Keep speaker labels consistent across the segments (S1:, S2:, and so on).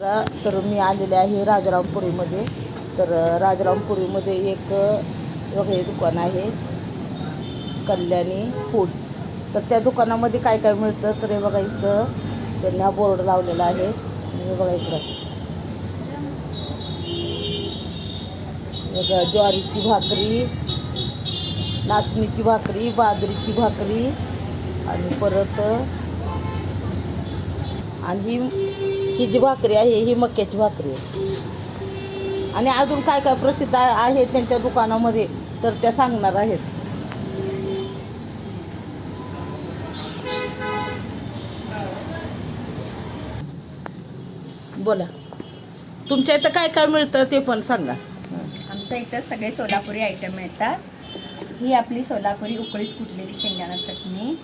S1: तर मी आलेले आहे राजारामपुरीमध्ये तर राजरामपुरीमध्ये राजारामपुरीमध्ये एक अ, हे दुकान आहे. कल्याणी फूड्स तर त्या दुकानामध्ये काय काय मिळतं? तर हे बघा इथं त्यांनी हा बोर्ड लावलेला आहे. हे बघा इकडं. बघा ज्वारीची भाकरी नाचणीची भाकरी बाजरीची भाकरी आणि परत आणि ही जी भाकरी आहे ही मक्याची भाकरी आहे. आणि अजून काय काय प्रसिद्ध आहे त्यांच्या दुकानामध्ये तर त्या सांगणार आहेत. बोला. तुमच्या इथं काय काय मिळतं ते पण सांगा.
S2: आमच्या इथं सगळे सोलापुरी आयटम मिळतात. ही आपली सोलापुरी उकळीत कुटलेली शेंगदाणा चटणी.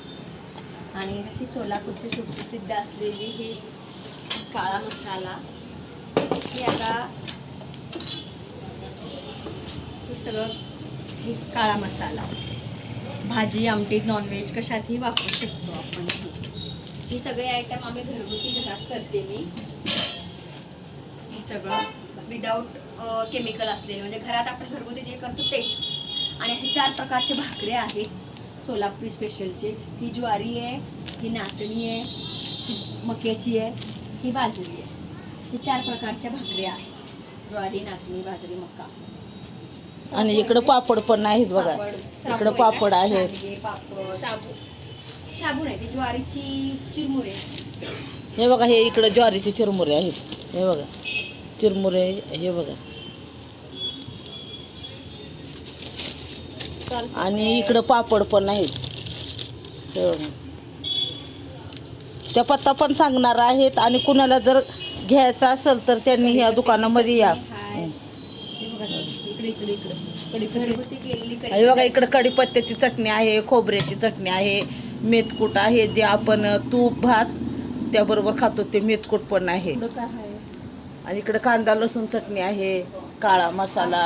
S2: आणि तशी सोलापूरची सुप्रसिद्ध असलेली ही काळा मसाला. ही आता हे सगळं हे काळा मसाला. भाजी आमटी नॉनव्हेज कशातही वापरू शकतो आपण. ही सगळे आयटम आम्ही घरगुती घरात करते मी. हे सगळं विदाऊट केमिकल असलेले. म्हणजे घरात आपण घरगुती जे करतो तेच. आणि असे चार प्रकारचे भाकरे आहेत. सोलापुरी स्पेशलचे ही ज्वारी आहे ही नाचणी आहे मक्याची आहे. ही बाजरी आहे. हे चार प्रकारच्या भाकऱ्या आहेत. ज्वारी नाचणी बाजरी मका
S1: आणि इकडं पापड पण आहेत बघा.
S2: पापड,
S1: इकडं
S2: साबू
S1: पापड
S2: आहे?
S1: आहेत.
S2: सांडगे, पापड. शाबू शाबू नाही ती ज्वारीची चिरमुरे.
S1: हे बघा हे इकडं ज्वारीचे चिरमुरे आहेत. हे बघा. चिरमुरे हे बघा. आणि इकडं पापड पण आहेत हे बघा. त्या पत्ता पण सांगणार आहेत आणि कुणाला जर घ्यायचा असेल तर त्यांनी ह्या दुकानामध्ये या
S2: बघा, इकडे कडीपत्त्याची इकडं
S1: कढीपत्त्याची चटणी आहे खोबऱ्याची चटणी आहे मेथकूट आहे जे आपण तूप भात त्याबरोबर खातो ते मेथकूट पण आहे आणि इकडे कांदा लसूण चटणी आहे काळा मसाला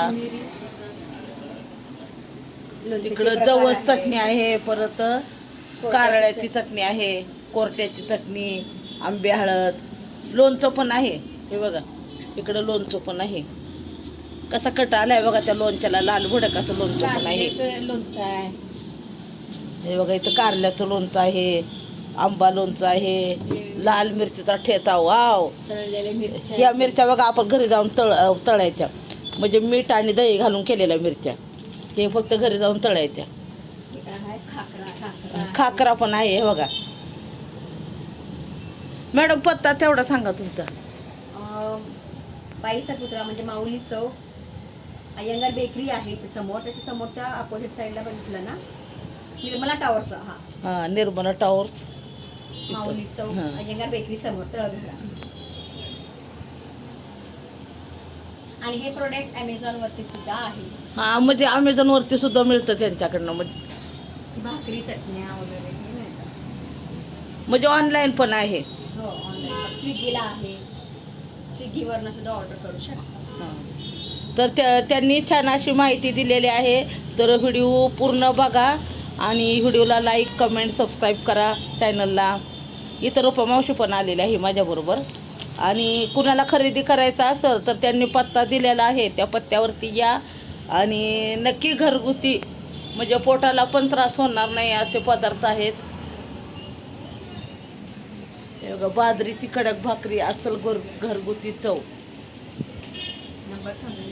S1: इकडं जवस चटणी आहे परत कारळ्याची चटणी आहे कोरट्याची चटणी आंबे हळद. लोणचं पण आहे. हे बघा इकडं लोणचं पण आहे. कसा कट आलाय बघा त्या लोणच्याला लाल भडकाचं लोणचं पण आहे.
S2: लोणचं आहे.
S1: हे बघा इथं कारल्याचं लोणचं आहे आंबा लोणचं आहे लाल मिरचीचा ठेचा वाव.
S2: तळलेल्या मिरच्या
S1: बघा आपण घरी जाऊन तळ तळायच्या. म्हणजे मीठ आणि दही घालून केलेल्या मिरच्या. हे फक्त घरी जाऊन तळायच्या.
S2: खाकरा
S1: पण आहे हे बघा. मॅडम पत्ता तेवढा सांगा तुमचा.
S2: बाईचा पुतळा म्हणजे माऊली चौक अय्यंगार बेकरी आहे इथे समोर. त्याच्या समोरच्या अपोजिट साईडला बघितलं ना? निर्मला टॉवरचा हा.
S1: हा निर्मला टावर.
S2: माऊली चौक
S1: हा.
S2: अय्यंगार बेकरी समोर तळघरा. आणि हे प्रोडक्ट अमेझॉन वरती सुद्धा आहे.
S1: हा म्हणजे अमेझॉन वरती सुद्धा मिळतं त्यांच्याकडनं म्हणजे.
S2: भाकरी चटण्या वगैरे हे मिळतात
S1: म्हणजे ऑनलाईन पण आहे.
S2: हो ऑनलाईन स्विगीला आहे. स्विगीवरनं सुद्धा ऑर्डर करू शकता.
S1: तर त्या त्यांनी छान अशी माहिती दिलेली आहे. तर व्हिडिओ पूर्ण बघा आणि व्हिडिओला लाईक कमेंट सबस्क्राईब करा चॅनलला इतर उपमावशी पण आलेले आहे माझ्याबरोबर. आणि कुणाला खरेदी करायचा असेल तर त्यांनी पत्ता दिलेला आहे. त्या पत्त्यावरती या. आणि नक्की घरगुती म्हणजे पोटाला पण त्रास होणार नाही असे पदार्थ आहेत. बाजरीची कडक भाकरी असल घर घरगुती चव.
S2: नंबर सांगून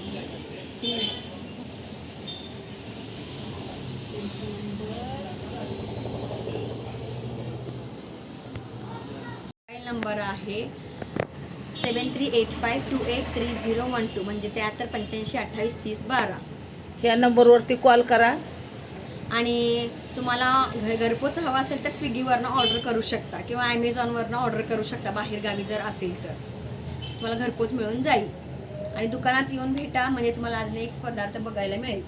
S2: मोबाईल नंबर आहे seven three eight five two eight three zero one two. म्हणजे त्र्याहत्तर पंच्याऐंशी अठ्ठावीस तीस बारा.
S1: ह्या नंबरवरती कॉल करा.
S2: आणि तुम्हाला घर घरपोच हवा असेल तर स्विगीवरनं ऑर्डर करू शकता किंवा ॲमेझॉनवरनं ऑर्डर करू शकता बाहेर गावी जर असेल तर. तुम्हाला घरपोच मिळून जाईल. आणि दुकानात येऊन भेटा म्हणजे तुम्हाला अजून एक पदार्थ बघायला मिळेल.